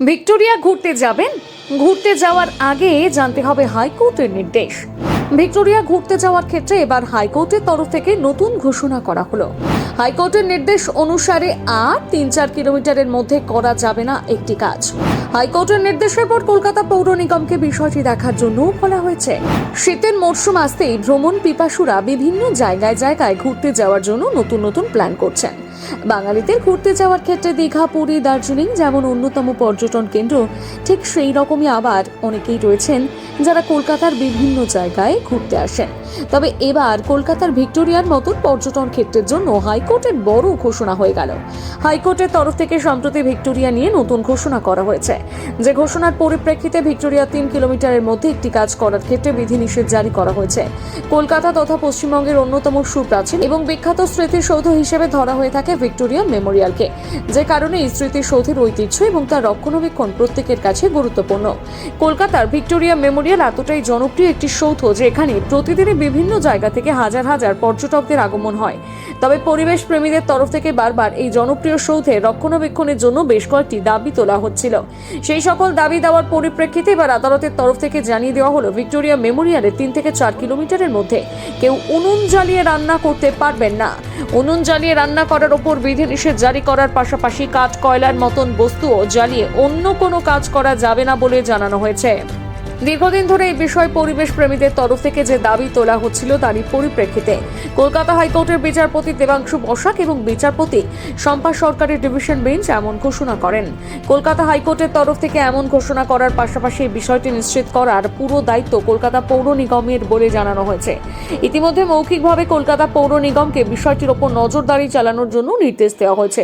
Victoria ঘুরতে যাবেন? ঘুরতে যাওয়ার আগে জানতে হবে হাইকোর্টের নির্দেশ। ভিক্টোরিয়া ঘুরতে যাওয়ার ক্ষেত্রে এবার হাইকোর্টের তরফ থেকে নতুন ঘোষণা করা হলো। হাইকোর্টের নির্দেশ অনুসারে আর তিন চার কিলোমিটারের মধ্যে করা যাবে না একটি কাজ। হাইকোর্টের নির্দেশের পর কলকাতা পৌর নিগমকে বিষয়টি দেখার জন্য বলা হয়েছে। শীতের মরশুম আসতেই ভ্রমণ পিপাসুরা বিভিন্ন জায়গায় জায়গায় ঘুরতে যাওয়ার জন্য নতুন নতুন প্ল্যান করছেন। বাঙালিদের ঘুরতে যাওয়ার ক্ষেত্রে দীঘা, পুরী, দার্জিলিং যেমন অন্যতম পর্যটন কেন্দ্র, ঠিক সেই রকমই আবার অনেকেই রয়েছেন যারা কলকাতার বিভিন্ন জায়গায় ঘুরতে আসেন। তবে এবার কলকাতার ভিক্টোরিয়ার মতন পর্যটন ক্ষেত্রের জন্য হাইকোর্টের বড় ঘোষণা হয়ে গেল। হাইকোর্টের তরফ থেকে সম্প্রতি ভিক্টোরিয়া নিয়ে নতুন ঘোষণা করা হয়েছে। যে ঘোষণার পরিপ্রেক্ষিতে ভিক্টোরিয়া তিন কিলোমিটারের মধ্যে একটি কাজ করার ক্ষেত্রে বিধিনিষেধ জারি করা হয়েছে। কলকাতা তথা পশ্চিমবঙ্গের অন্যতম সুপ্রাচীন এবং বিখ্যাত স্মৃতিসৌধ হিসেবে ধরা হয়ে থাকে ভিক্টোরিয়া মেমোরিয়ালকে। যে কারণে এই স্মৃতিসৌধের ঐতিহ্য এবং তার রক্ষণাবেক্ষণ প্রত্যেকের কাছে গুরুত্বপূর্ণ। কলকাতার ভিক্টোরিয়া মেমোরিয়াল এতটাই জনপ্রিয় একটি সৌধ যে এখানে প্রতিদিনই বিভিন্ন জায়গা থেকে হাজার হাজার পর্যটকদের আগমন হয়। তবে পরিবেশ প্রেমীদের তরফ থেকে বারবার এই জনপ্রিয় সৌধে রক্ষণাবেক্ষণের জন্য বেশ কয়েকটি দাবি তোলা হচ্ছিল। সেই সকল দাবি দেওয়ার পরিপ্রেক্ষিতে এবার আদালতের তরফ থেকে জানিয়ে দেওয়া হলো, ভিক্টোরিয়া মেমোরিয়ালে তিন থেকে চার কিলোমিটারের মধ্যে কেউ উনুন জ্বালিয়ে রান্না করতে পারবেন না। উনুন জ্বালিয়ে রান্না করার ওপর বিধিনিষেধ জারি করার পাশাপাশি কাঠ, কয়লার মতন বস্তুও জ্বালিয়ে অন্য কোনো কাজ করা যাবে না বলে জানানো হয়েছে। দীর্ঘদিন ধরে এই বিষয়ে পরিবেশ প্রেমীদের তরফ থেকে যে দাবি তোলা হচ্ছিল তারই পরিপ্রেক্ষিতে। কলকাতা হাইকোর্টের বিচারপতি দেবাংশু বসাক এবং বিচারপতি শম্পা সরকারের ডিভিশন বেঞ্চ এমন ঘোষণা করেন। কলকাতা হাইকোর্টের তরফ থেকে এমন ঘোষণা করার পাশাপাশি এই বিষয়টি নিশ্চিত করার পুরো দায়িত্ব কলকাতা পৌর নিগমের বলে জানানো হয়েছে। ইতিমধ্যে মৌখিকভাবে কলকাতা পৌর নিগমকে বিষয়টির ওপর নজরদারি চালানোর জন্য নির্দেশ দেওয়া হয়েছে।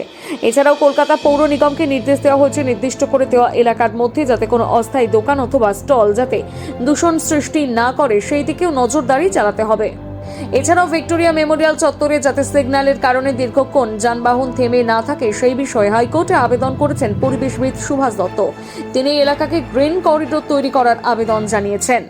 এছাড়াও কলকাতা পৌর নিগমকে নির্দেশ দেওয়া হয়েছে নির্দিষ্ট করে দেওয়া এলাকার মধ্যে যাতে কোনো অস্থায়ী দোকান অথবা স্টল যাতে দূষণ সৃষ্টি না করে, সেই দিকেও নজরদারি চালাতে হবে। এছাড়াও ভিক্টোরিয়া মেমোরিয়াল চত্বরে যাতে সিগন্যালের কারণে দীর্ঘক্ষণ যানবাহন থেমে না থাকে, সেই বিষয়ে হাইকোর্টে আবেদন করেছেন পরিবেশবিদ সুভাষ দত্ত। তিনি এলাকাকে গ্রিন করিডোর তৈরি করার আবেদন জানিয়েছেন।